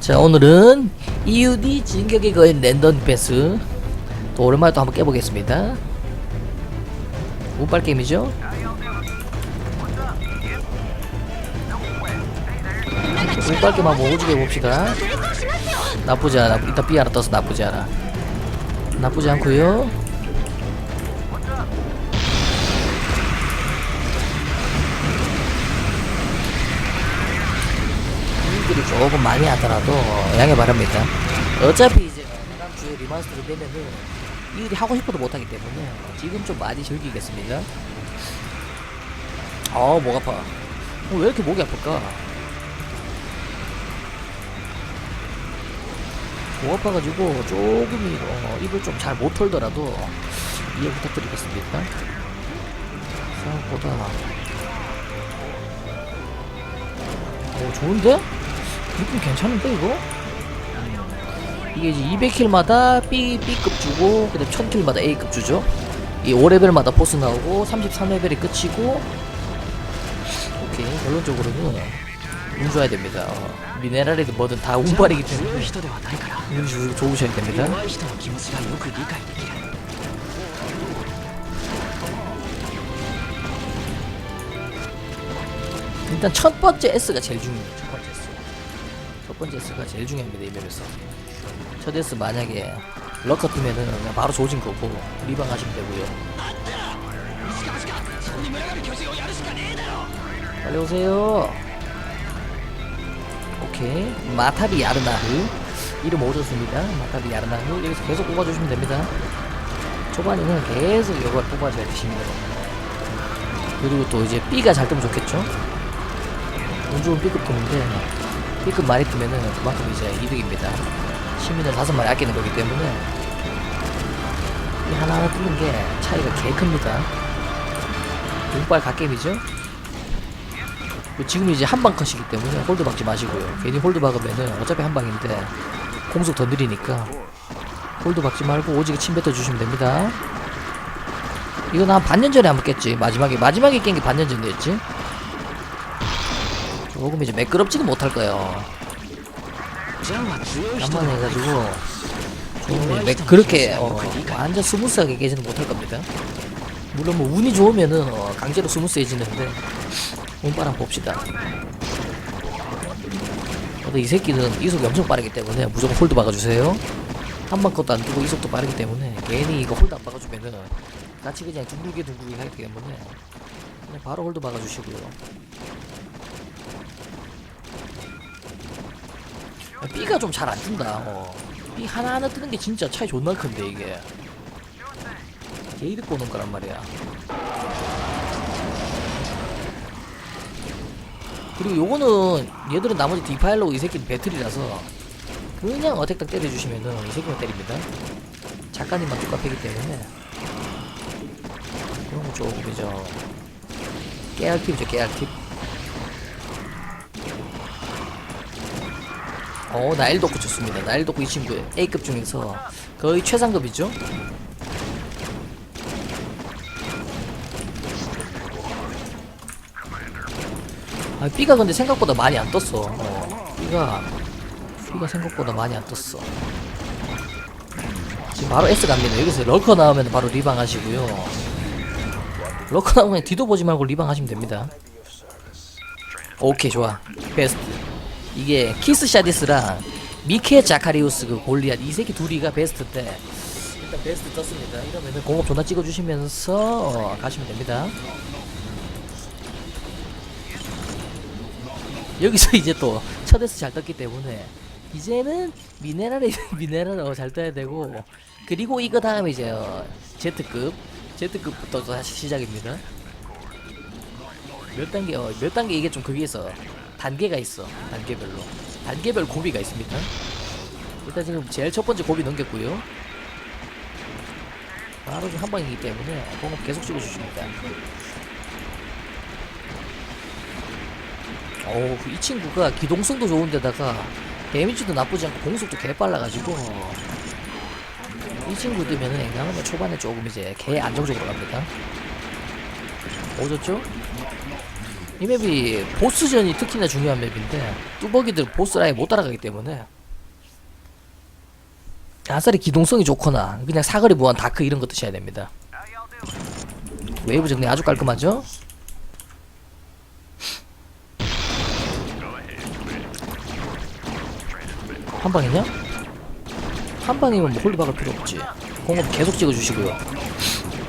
자 오늘은 EUD 진격의 거인 랜덤 패스. 또 오랜만에 또 한번 깨보겠습니다. 운빨 게임이죠? 운빨 게임 한번 오지게 봅시다. 나쁘지 않아. 일단 B 하나 떠서 나쁘지 않아. 나쁘지 않고요 조금 많이 하더라도 양해 바랍니다. 어차피 이제 다음 주에 리마스터를 되면은 이 일이 하고 싶어도 못하기 때문에 지금 좀 많이 즐기겠습니다. 아, 목 아파. 어, 왜 이렇게 목이 아플까? 목 아파가지고 조금 어, 입을 좀 잘 못 털더라도 이해 부탁드리겠습니다. 생각보다 오 좋은데? 느낌 괜찮은데 이거? 이게 이제 200킬마다 B, B급 주고 그 다음 1000킬마다 A급 주죠 이 5레벨마다 보스 나오고 33레벨이 끝이고 오케이 결론적으로는 운 좋아야 됩니다 어, 미네랄이든 뭐든 다 운빨이기 強い 때문에 人ではないから 운 주- 좋으셔야 됩니다 弱い人の気持ちがよく理解できる 일단 첫 번째 S가 제일 중요해요. 첫 번째 S. 첫 번째 S가 제일 중요합니다. 이 맵에서. 첫 S 만약에 럭커 뜨면은 그냥 바로 조진 거고 리방 하시면 되고요. 빨리 오세요. 오케이. 마타비 야르나흐. 이름 오졌습니다. 마타비 야르나흐. 여기서 계속 뽑아주시면 됩니다. 초반에는 계속 이걸 뽑아줘야 되십니다. 그리고 또 이제 B가 잘 뜨면 좋겠죠? 운 좋은 B급 돈인데 B급 많이 뜨면은 그만큼 이제 이득입니다. 시민을 다섯 마리 아끼는 거기 때문에 이 하나하나 뜨는 게 차이가 개 큽니다. 운빨 갓겜이죠? 그 지금 이제 한방 컷이기 때문에 홀드 박지 마시고요. 괜히 홀드 박으면은 어차피 한 방인데 공속 더 느리니까 홀드 박지 말고 오지게 침 뱉어 주시면 됩니다. 이건 한 반년 전에 한번 깼지. 마지막에 마지막에 깬 게 반년 전이었지. 조금 이제 매끄럽지는 못할 거예요. 한번 해가지고 조금 매, 그렇게 어, 완전 스무스하게 깨지는 못할 겁니다. 물론 뭐 운이 좋으면은 어, 강제로 스무스해지는데 운바람 봅시다. 근데 이 새끼는 이속이 엄청 빠르기 때문에 무조건 홀드 박아주세요. 한 번 것도 안 두고 이속도 빠르기 때문에 괜히 이거 홀드 안 박아주면은 같이 그냥 둥글게 둥글게 하기 때문에 그냥 바로 홀드 박아주시고요. B가 좀 잘안 뜬다. 어. B 하나하나 뜨는 게 진짜 차이 존나 큰데 이게. 게이드 보는 거란 말이야. 그리고 요거는 얘들은 나머지 디파일로 이 새끼는 배틀이라서 그냥 어택 딱 때려주시면은 이 새끼만 때립니다. 작가님만 똑같이기 때문에 그런 거 조금 이죠 깨알 팁이죠 깨알 팁. 어, 나일 덕후 좋습니다. 나일 덕후 이 친구 A급 중에서 거의 최상급이죠. 아, B가 근데 생각보다 많이 안 떴어. 어, B가 B가 생각보다 많이 안 떴어. 지금 바로 S 갑니다. 여기서 럴커 나오면 바로 리방 하시고요. 럴커 나오면 뒤도 보지 말고 리방 하시면 됩니다. 오케이 좋아. 베스트. 이게 키스 샤디스랑 미케 자카리우스 그 골리앗 이 새끼 둘이가 베스트인데 일단 베스트 떴습니다. 이러면은 공업 존나 찍어주시면서 어, 가시면 됩니다. 여기서 이제 또 첫에서 잘 떴기 때문에 이제는 미네랄에 미네랄 어, 잘 떠야 되고 그리고 이거 다음에 이제 어, Z급 Z급부터 또 다시 시작입니다. 몇 단계 어, 몇 단계 이게 좀 있어 단계가 있어 단계별로 단계별 고비가 있습니다. 일단 지금 제일 첫 번째 고비 넘겼고요. 바로 좀한 방이기 때문에 공업 계속 찍어주십니다. 오, 이 친구가 기동성도 좋은데다가 데미지도 나쁘지 않고 공속도 개 빨라가지고 이 친구 뜨면은 앵강하면 초반에 조금 이제 개 안정적으로 갑니다. 오졌죠? 이 맵이 보스전이 특히나 중요한 맵인데 뚜벅이들 보스 라인 못 따라가기 때문에 아싸리 기동성이 좋거나 그냥 사거리 무한 다크 이런 거 드셔야 됩니다 웨이브 정리 아주 깔끔하죠? 한 방이냐? 한 방이면 뭐 홀리 박을 필요 없지 공업 계속 찍어주시고요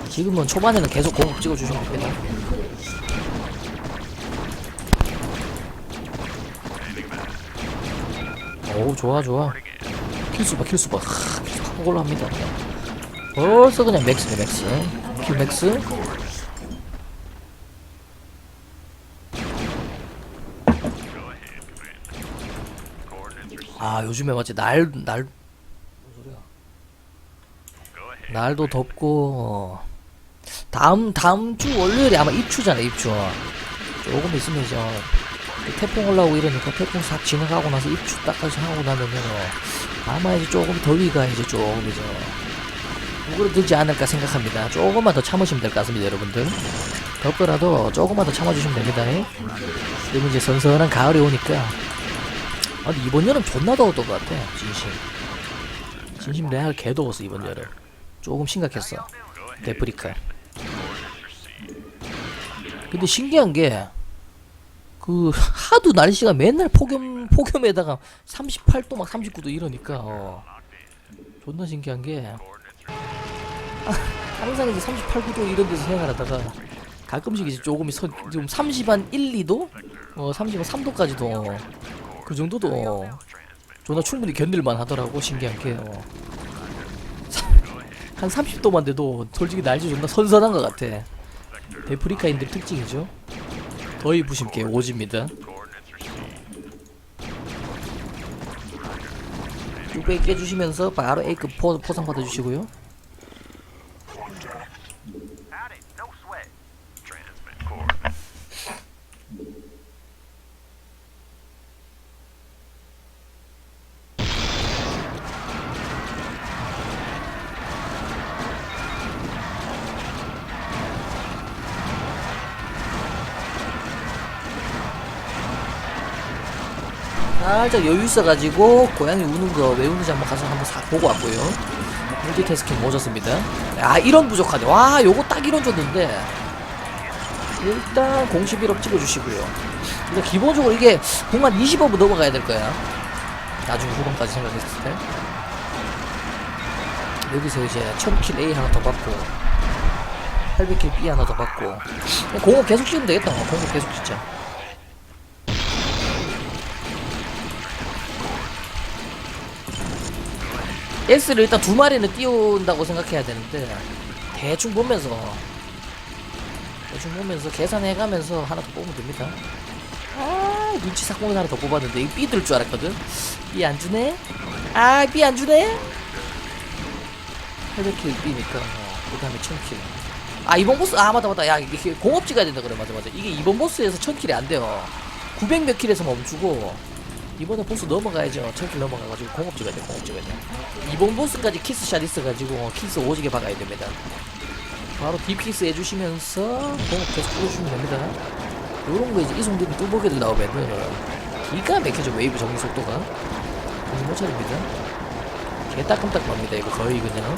지금은 초반에는 계속 공업 찍어주시면 됩니다 오 좋아 좋아. 킬수봐 킬수봐. 하, 걸로 합니다. 벌써 그냥 맥스네 맥스. 킬 맥스? 아 요즘에 맞지? 날 날. 날도 덥고 어. 다음 다음 주 월요일에 아마 입추잖아 입추. 조금 있으면 이제 어, 태풍 올라오고 이러니까 태풍 싹 지나가고 나서 입추 딱까지 하고 나면은 어, 아마 이제 조금 더위가 이제 조금 이제 우그러들지 않을까 생각합니다. 조금만 더 참으시면 될 것 같습니다, 여러분들. 덥더라도 조금만 더 참아주시면 됩니다. 그리고 이제 선선한 가을이 오니까 아, 이번 여름 존나 더웠던 것 같아, 진심. 진심 레알 개 더웠어 이번 여름. 조금 심각했어. 데프리카. 근데 신기한 게 그 하도 날씨가 맨날 폭염 폭염에다가 38도 막 39도 이러니까 어. 존나 신기한 게 아, 항상 이제 38, 9도 이런 데서 생활 하다가 가끔씩 이제 조금 선, 좀 30한 1, 2도? 어, 30한 3도까지도 그 정도도 어, 존나 충분히 견딜만 하더라고 신기한 게 어. 한 30도만 돼도 솔직히 날씨 존나 선선한 것 같아 데프리카인들 특징이죠 더위 부심게 오집니다. 뚝배기 깨주시면서 바로 A급 포, 포상 받아주시고요 살짝 여유 있어가지고 고양이 우는 거 왜 우는지 한번 가서 한번 싹 보고 왔고요. 물티태스킹 오졌습니다. 아 이런 부족하네. 와 요거 딱 이런 줬는데. 일단 1업 찍어주시고요. 일단 기본적으로 이게 공간 20업은 넘어가야 될 거야. 나중에 후반까지 생각했을 때. 여기서 이제 1000킬 A 하나 더 받고 800킬 B 하나 더 받고. 공업 계속 찍으면 되겠다. 어, 공업 계속 찍자 S를 일단 두 마리는 띄운다고 생각해야 되는데 대충 보면서 대충 보면서 계산해가면서 하나 더 뽑으면 됩니다. 아 눈치 싹 보면 하나 더 뽑았는데 이거 B 들 줄 알았거든. B 안 주네. 아 B 안 주네. 800킬 B니까 어, 그 다음에 1000킬. 아 이번 보스 아 맞다 맞다 야 이게 공업 찍어야 된다 그래 맞아 맞아 이게 이번 보스에서 1000킬이 안 돼요. 900 몇 킬에서 멈추고 이번에 보스 넘어가야죠. 1000킬 넘어가가지고 공업 찍어야 돼 공업 찍어야 돼. 이번 보스까지 키스샷 있어가지고 키스 오지게 박아야 됩니다. 바로 딥키스 해주시면서 공업 계속 풀어주시면 됩니다. 요런 거 이제 이송되는 뚜벅이들 나오면은 기가 막히죠 웨이브 정리 속도가 정신 못 차립니다. 개 따끔따끔합니다 이거 거의 그냥.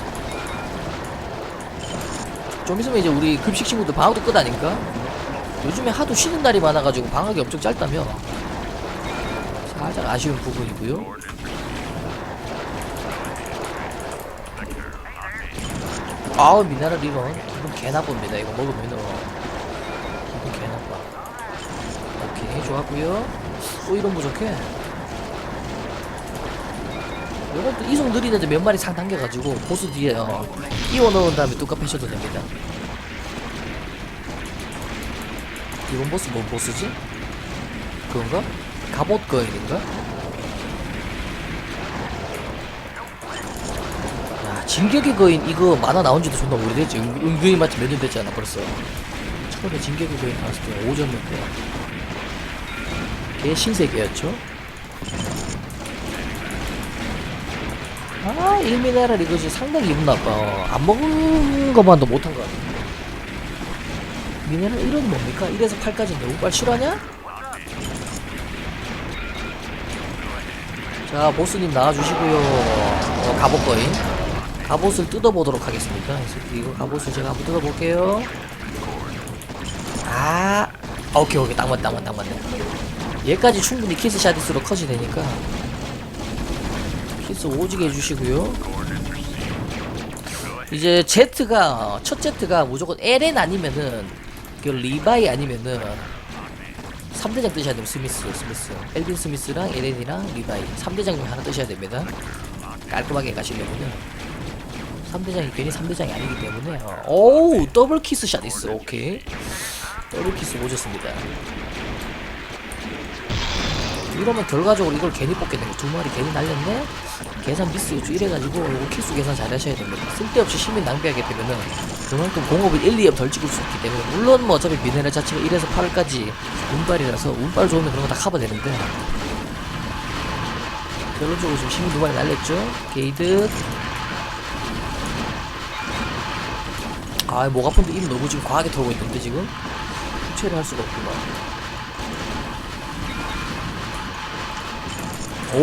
좀 있으면 이제 우리 급식 친구들 방학도 끝 아닌가? 요즘에 하도 쉬는 날이 많아가지고 방학이 엄청 짧다며 살짝 아쉬운 부분이고요. 아우 미네랄 이건 기분 개 나쁩니다. 이거 먹으면 어 기분 개 나빠 오케이 좋았고요. 또 이런 부족해. 또 이송 느리는데 몇 마리 상 당겨가지고 보스 뒤에 어 끼워 넣은 다음에 뚜까 패셔도 됩니다. 이번 보스 뭔 보스지? 그건가? 갑옷 거인인가? 야, 진격의 거인 이거 만화 나온 지도 존나 오래됐지. 은, 은근히 마치 몇년 됐잖아, 벌써. 처음에 진격의 거인 나왔을 때 5점인데. 걔 신세계였죠. 아, 일미네랄 이거지 상당히 기분 나빠. 어, 안 먹은 것만도 못한 것 같아. 미네랄 1은 뭡니까? 1에서 8까지인데 운빨 실화냐? 자 보스님 나와주시고요. 어, 갑옷 거인. 갑옷을 뜯어보도록 하겠습니다. 이거 갑옷을 제가 한번 뜯어볼게요. 아 오케이 오케이. 딱 맞네 딱 맞네 딱 맞네. 얘까지 충분히 키스 샤디스로 컷이 되니까. 키스 오지게 해주시고요. 이제 Z가 첫 Z가 무조건 LN 아니면은 그 리바이 아니면은 3대장 뜨셔야 됩니다. 스미스 스미스. 엘빈 스미스랑 LN이랑 리바이 3대장 중에 하나 뜨셔야 됩니다. 깔끔하게 가시려면은 3대장이 괜히 3대장이 아니기 때문에 어, 오우 더블 키스 샷이스 오케이. 더블 키스 오졌습니다. 이러면 결과적으로 이걸 괜히 뽑겠네 두 마리 괜히 날렸네? 계산 미스 이래가지고 키수 계산 잘 하셔야 됩니다. 쓸데없이 시민 낭비하게 되면은 그만큼 공업을 1, 2업 덜 찍을 수 있기 때문에 물론 뭐 어차피 미네랄 자체가 1에서 8까지 운빨이라서 운빨 좋으면 그런 거 다 커버되는데. 결론적으로 지금 시민 두 마리 날렸죠? 게이드. 아목 아픈데 입 너무 지금 과하게 털고 있는데 지금? 후체를 할 수가 없구나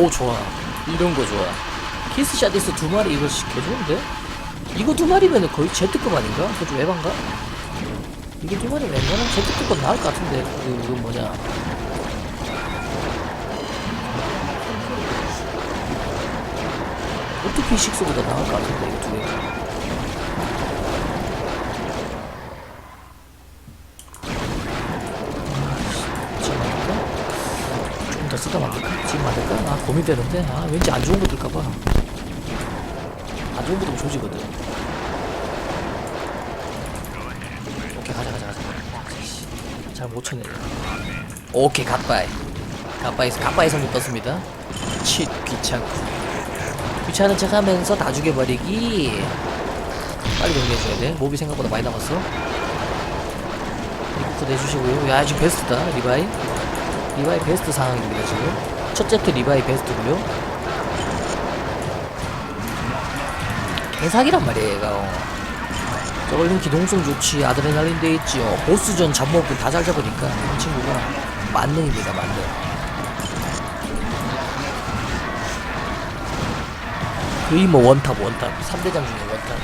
오 좋아. 이런 거 좋아. 키스 샤디스 두 마리 이거 개좋은데 이거 두 마리면은 거의 제트급 아닌가? 좀 에반가? 이게 두 마리면 웬만하면 제트급보다 나을 것 같은데 그 이거 뭐냐 오토피 6보다 나을 것 같은데 이거 두 개. 쓰다 만들까? 지금 만들까? 아 고민되는데 아 왠지 안 좋은 거 들까봐 안 좋은 거 들면 조지거든 5천에 오케이 갓바이. 갓바이에서, 갓바이에서 못 떴습니다. 칫 귀찮고. 귀찮은 척 하면서 다 죽여버리기. 빨리 정리해줘야 돼. 몹이 생각보다 많이 남았어. 리부터 내주시고요. 야 지금 베스트다 리바이. 리바이 베스트 상황입니다 지금. 첫째 트 리바이 베스트고요. 개사기란 말이에요 얘가 어. 저걸린 기동성 좋지 아드레날린 돼 있지요. 보스전 잡목은 다잘 잡으니까 이 친구가 만능입니다 만능. 거의 뭐 원탑 원탑. 3대장 중에 원탑.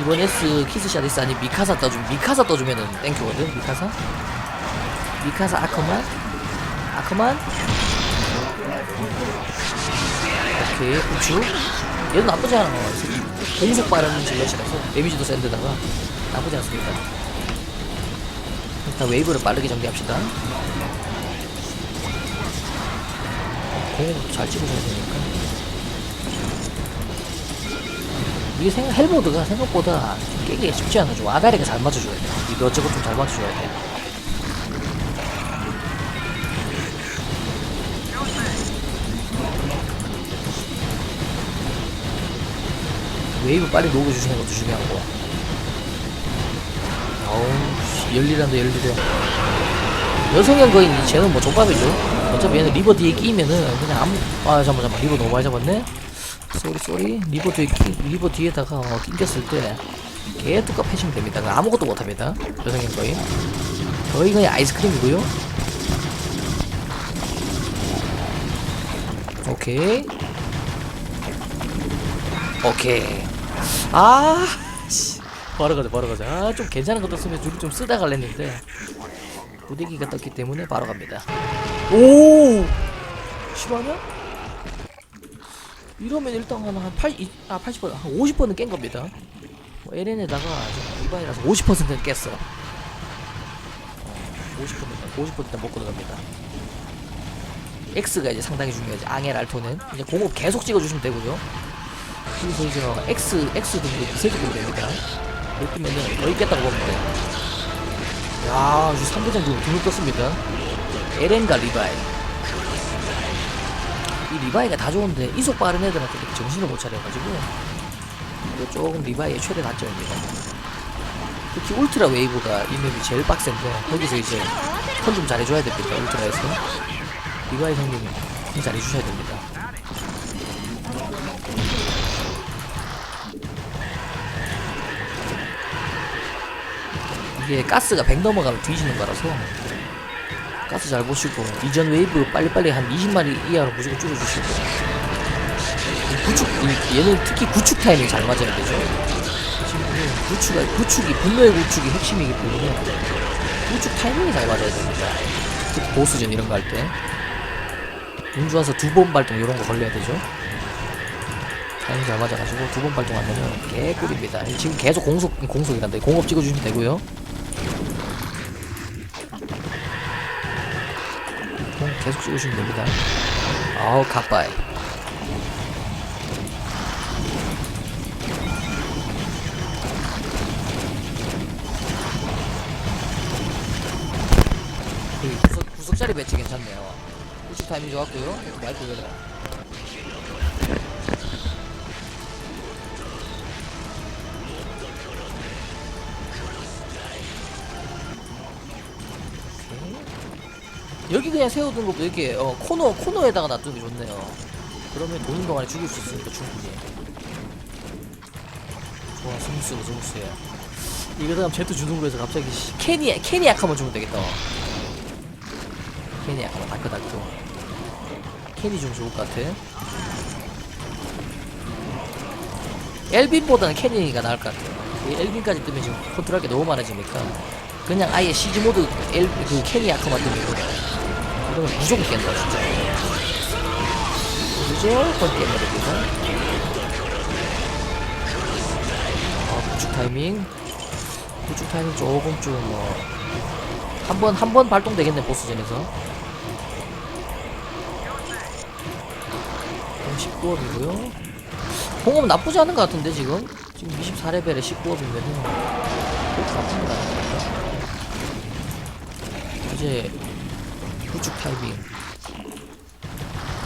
이번 S 키스샷 S 아니 미카사 떠주면 미카사 떠주면은 땡큐거든 미카사? 미카사 아커만? 아커만? 오케이 우추 얘도 나쁘지 않아. 공속 빠른 질럿이라서 데미지도 센데다가 나쁘지 않습니다. 일단 웨이브를 빠르게 정리합시다. 공을 잘 찍어줘야 되니까. 이게 생각 헬보드가 생각보다 깨기가 쉽지 않아. 좀 아다리가 잘 맞춰줘야 돼. 이거 저것 좀 잘 맞춰줘야 돼 웨이브 빨리 녹여주시는 것도 중요한 거. 어우 씨, 열리란다 열리래. 여성형 거인 쟤는 뭐 족밥이죠? 어차피 얘는 리버 뒤에 끼면은 그냥 아무 아 잠깐만 잠깐만. 리버 너무 많이 잡았네? 쏘리 쏘리. 리버 뒤에 끼, 리버 뒤에다가 어, 낑겼을 때 개뚜까 패시면 됩니다. 아무것도 못합니다. 여성형 거인. 거의 그냥 아이스크림이고요. 오케이. 오케이 아 씨. 바로 가자 바로 가자 아 좀 괜찮은 것도 쓰면 줄을 좀 쓰다 갈랬는데. 고데기가 떴기 때문에 바로 갑니다. 오! 실화냐? 이러면 일단 한 8, 아 80번, 한 50번은 깬 겁니다. 뭐 LN에다가 이반이라서 50%는 깼어. 어, 50% 50% 일단 먹고 들어갑니다. X가 이제 상당히 중요하지. 앙엘 알토는. 이제 공업 계속 찍어주시면 되고요 뭐 X, X 등급 비세등급이 됩니다 이렇게 면은 거의 깼다고 보면 돼요 야, 이제 3대장 지금 등급 떴습니다. LN과 리바이. 이 리바이가 다 좋은데 이속 빠른 애들한테 정신을 못 차려가지고 이거 조금 리바이의 최대 단점입니다. 특히 울트라 웨이브가 이 맵이 제일 빡센데 거기서 이제 턴좀 잘해줘야 됩니다. 울트라에서 리바이 형님이 턴 잘해주셔야 됩니다. 이게 가스가 100 넘어가면 뒤지는 거라서 가스 잘 보시고 이전 웨이브 빨리빨리 한 20마리 이하로 무조건 줄여주시고. 이 구축 이- 얘는 특히 구축 타이밍 잘 맞아야 되죠. 구축이 구축이 분노의 구축이 핵심이기 때문에 구축 타이밍이 잘 맞아야 됩니다. 특히 보스전 이런 거 할 때. 운주 와서 두 번 발동 이런 거 걸려야 되죠. 타이밍 잘 맞아가지고 두 번 발동하면은 개꿀입니다. 지금 계속 공속 공속이란데 공업 찍어주시면 되고요 계속 찍으시면 됩니다. 아우 갓바이. 여기 구석, 구석자리 배치 괜찮네요. 우측 타이밍 좋았고요. 마이크 열어. 여기 그냥 세워둔 것도 이렇게 어, 코너 코너에다가 놔두는 게 좋네요. 그러면 도는 동안에 죽일 수 있으니까 충분히. 좋아 스무스해 스무스해. 이거 다음 제트 주는 거에서 갑자기 씨, 캐니 캐니 약하면 주면 되겠다. 캐니 약하면 다크다크. 캐니 좀 좋을 것 같아. 엘빈보다는 캐니가 나을 것 같아요. 이 엘빈까지 뜨면 지금 컨트롤할 게 너무 많아지니까 그냥 아예 시즈 모드 엘, 그 캐니 약화만 뜨면 이러면 무조건 깬다 진짜. 무조건 깬다 됩니다. 아 구축 타이밍. 구축 타이밍 조금 좀뭐 한 번 한 번 발동되겠네 보스전에서. 19업이고요. 공업 나쁘지 않은 것 같은데 지금 지금 24레벨에 19업이면은 그렇게 나쁜 건 아닙니다. 이제 구축 타이밍.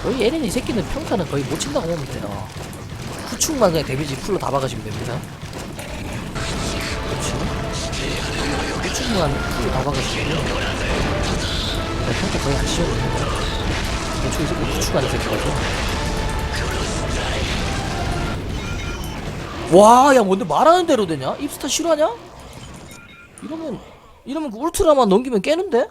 거의 얘는 이 새끼는 평타는 거의 못 친다고 보면 돼요. 구축만 그냥 데미지 풀로 다 박으시면 됩니다. 그렇지 구축만 풀로 다 네, 평타 거의 안 씌워도 됩니다. 대충 이 새끼 구축하는 새끼라서 와 야 뭔데 말하는 대로 되냐? 입스타 실화냐? 이러면 이러면 그 울트라만 넘기면 깨는데?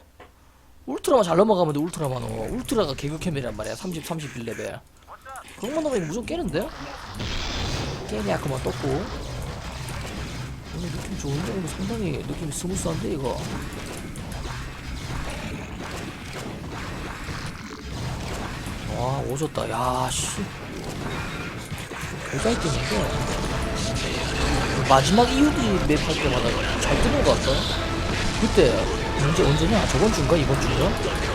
울트라만 잘 넘어가면 돼 울트라만. 어. 울트라가 개그캠이란 말이야. 30 31레벨. 그것만 넘으면 무조건 깨는데? 게임이 아까만 떴고. 오늘 느낌 좋은데? 이거 상당히 느낌이 스무스한데 이거? 와 오졌다. 야씨. 개잘 뛰는데 마지막 이후기 맵할 때마다 잘 뜨는 것 같다. 그때 언제 언제냐? 저번 주인가? 이번 주인가?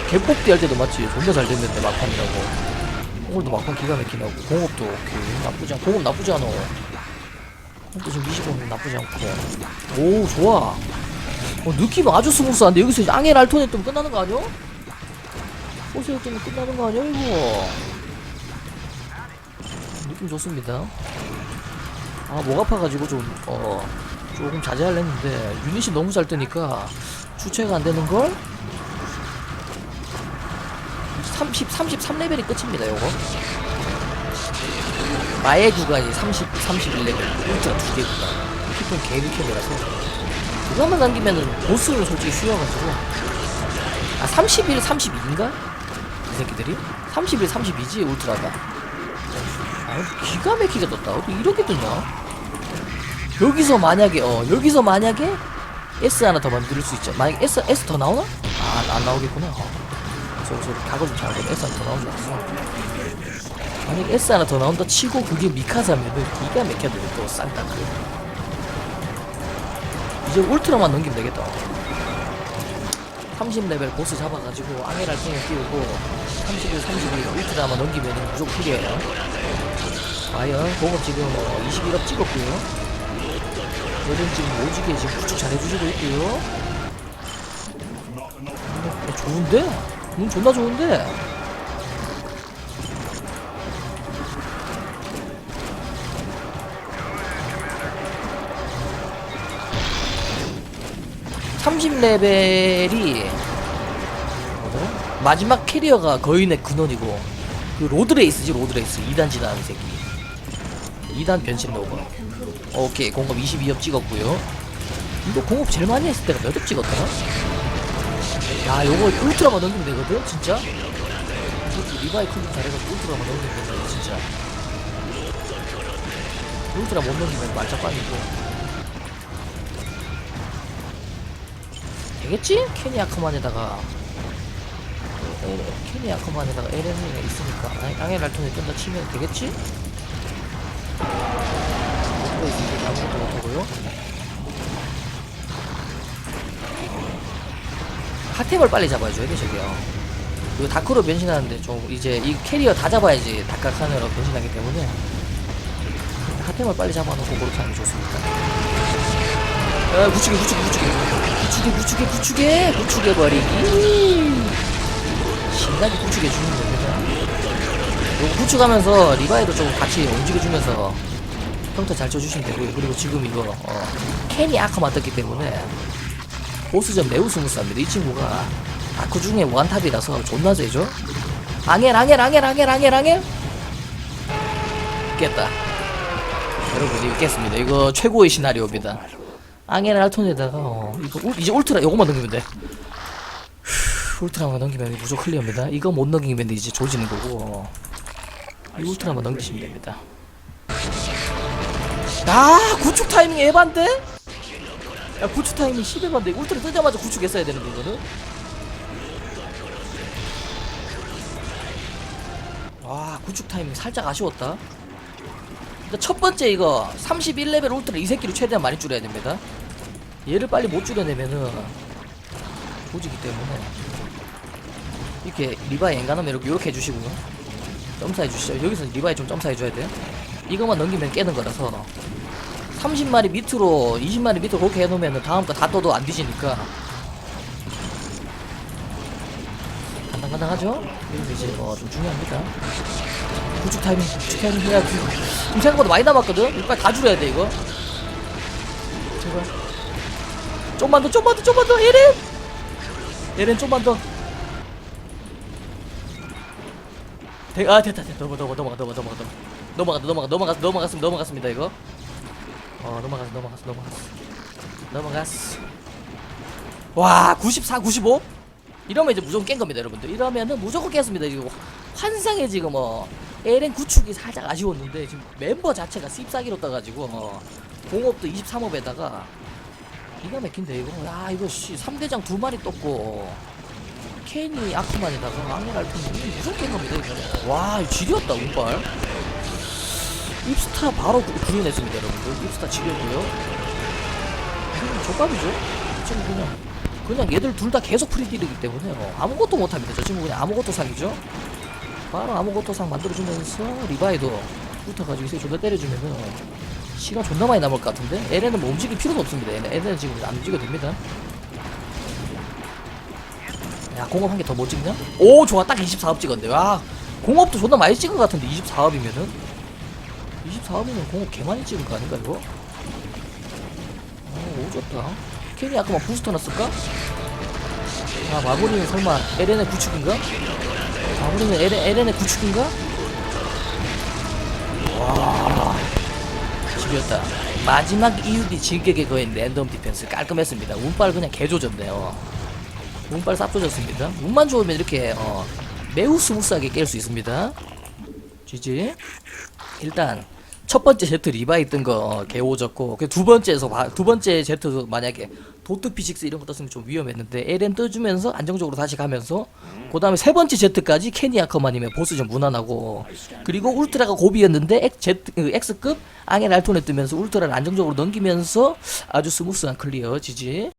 개뽑기 할 때도 맞지 존나 잘 됐는데 막판이라고. 오늘도 막판 기가 막히냐고. 공업도 오케이. 나쁘지 않 공업 나쁘지 않아. 공업도 지금 20원 나쁘지 않고. 오 좋아. 어, 느낌 아주 스무스한데 여기서 앙헬 알톤에 뜨면 끝나는 거 아니야? 호세에 뜨면 끝나는 거 아니야 이거? 느낌 좋습니다. 아 목 아파가지고 좀 어 조금 자제하려 했는데 유닛이 너무 잘 뜨니까 주체가 안 되는 걸? 30, 33레벨이 끝입니다 요거. 마의 구간이 30, 31레벨. 울트라 두개 구간. 피톤 개그캠이라서 그거만 남기면은 보스는 솔직히 쉬워가지고. 아 31, 32인가? 이 새끼들이? 31, 32지 울트라가. 아 기가 막히게 떴다. 어떻게 이렇게 뜨냐? 여기서 만약에 어 여기서 만약에 S 하나 더 만들 수 있죠. 만약에 S S 더 나오나? 아 안 나오겠구나. 어. 저, 저 각을 좀 잘못 S 하나 더 나오는 줄 알았어 만약에 S 하나 더 나온다 치고 그게 미카사면은 기가 막혀들 또 쌍따크 이제 울트라만 넘기면 되겠다. 30레벨 보스 잡아가지고 앙헬 알탱을 띄우고 31, 32 울트라만 넘기면 무조건 클리어예요. 과연 공업 지금 어, 21업 찍었고요 지금 오지게 지금 구축 잘 해주시고 있고요 어, 좋은데? 음 존나 좋은데? (30레벨이) 마지막 캐리어가 거의 내 근원이고 그 로드레이스지 로드레이스 2단 지나는 새끼 2단 변신 로버 오케이 공급 22업 찍었고요. 이거 공업 제일 많이 했을 때가 몇억 찍었더라? 야 요거 울트라만 넘기면 되거든 진짜? 리바이 클릭 잘해가지고 울트라만 넘기면 된다 진짜. 울트라 못 넘기면 말짝반이고. 되겠지? 케니 아크만에다가. 에, 케니 아크만에다가 에렌이가 있으니까. 아- 앙헬 알톤이 뜬다 치면 되겠지? 못하고 있으니까 아무것도 못하고요. 핫템을 빨리 잡아줘야 돼 저기요. 그 다크로 변신하는데 좀 이제 이 캐리어 다 잡아야지 다카카네로 변신하기 때문에 핫템을 빨리 잡아놓고 그렇게 게 좋습니다. 아 구축해 구축해 구축해. 구축해 구축해 구축해. 구축해 버리기. 신나게 구축해 주는 겁니다 구축하면서 리바이도 좀 같이 움직여주면서 평타 잘 쳐주시면 되고요. 그리고 지금 이거 어, 캔이 아카만 떴기 때문에 보스전 매우 스무스합니다. 이 친구가. 다크 중에 원탑이라서 존나 세죠? 앙헬 앙헬 앙헬 앙헬 앙헬 앙헬 깼다. 여러분 이거 깼습니다. 이거 최고의 시나리오입니다. 앙헬 알톤에다가 어, 이거 울- 이제 울트라 요거만 넘기면 돼. 휴, 울트라만 넘기면 무조건 클리어입니다. 이거 못 넘기면 이제 조지는 거고 어. 이 울트라만 넘기시면 됩니다 야 구축 타이밍 에반데? 야 구축 타이밍 10에반데 울트라 뜨자마자 구축했어야 되는데 이거는. 와 구축 타이밍 살짝 아쉬웠다. 일단 첫 번째 이거 31레벨 울트라 이 새끼를 최대한 많이 줄여야 됩니다. 얘를 빨리 못 줄여내면은 조지기 때문에. 이렇게 리바이 엔간하면 이렇게, 이렇게 해주시고요. 점사 해주시죠. 여기서 리바이 좀 점사 해줘야 돼요 이것만 넘기면 깨는 거라서 30마리 밑으로 20마리 밑으로 그렇게 해놓으면 다음 거 다 떠도 안 뒤지니까. 간당간당하죠? 그래서 이제 뭐좀 중요합니다. 구축 타이밍 구축 타이밍 해야 돼. 지금 생각보다 많이 남았거든? 이거 빨리 다 줄여야 돼 이거. 제발. 좀만 더 좀만 더 좀만 더 에렌! 에렌 좀만 더. 대, 아 됐다 됐다. 넘어 넘어 넘어가 넘어 넘어가 넘어 넘어가 넘어가 넘어가 넘어갔습니다 넘어갔습니다 이거. 어 넘어갔어 넘어갔어 넘어갔어. 넘어갔어. 와 94, 95? 이러면 이제 무조건 깬 겁니다 여러분들. 이러면은 무조건 깼습니다 이거. 환상의 지금 어 에렌 구축이 살짝 아쉬웠는데 지금 멤버 자체가 씹싸기로 떠가지고 어 공업도 23업에다가 기가 막힌데 이거. 야 이거 씨 3대장 두 마리 떴고 케니 아크만에다가 앙헬 알프는 무조건 깬 겁니다 이거 와 지렸다 운빨 입스타 바로 구- 구현했습니다 여러분들. 입스타 지렸고요. 그냥 족밥이죠. 지금 그냥. 그냥 얘들 둘 다 계속 프리딜이기 때문에 어, 아무것도 못합니다. 저 친구 그냥 아무것도 상이죠. 바로 아무것도 상 만들어주면서 리바이도 붙어가지고 이제 존나 때려주면은 시간 존나 많이 남을 것 같은데? 에렌은 뭐 움직일 필요도 없습니다. 얘는 에렌은 지금 안 움직여도 됩니다. 야 공업 한 개 더 못 찍냐? 오 좋아. 딱 24업 찍었네 와 공업도 존나 많이 찍은 것 같은데 24업이면은 24업이면 공업 개 많이 찍은 거 아닌가 이거? 오 오졌다 케니 아까 막 부스터 났을까? 아 마무리는 설마 에렌의 구축인가? 마무리는 에렌, 에렌의 구축인가? 와 지렸다 마지막 이유비 질격에 거인 랜덤 디펜스 깔끔했습니다 운빨 그냥 개조졌네요 운빨 쌉 조졌습니다 운만 좋으면 이렇게 어, 매우 스무스하게 깰 수 있습니다 GG 일단 첫 번째 제트 리바이 뜬거 어, 개오졌고 그두 번째에서 봐- 두 번째 제트 만약에 도트 피식스 이런 거 떴으면 좀 위험했는데 LM 떠주면서 안정적으로 다시 가면서 그 다음에 세 번째 제트까지 케니 아커마님의 보스 좀 무난하고 그리고 울트라가 고비였는데 그 X급 앙헬 알톤에 뜨면서 울트라를 안정적으로 넘기면서 아주 스무스한 클리어 지지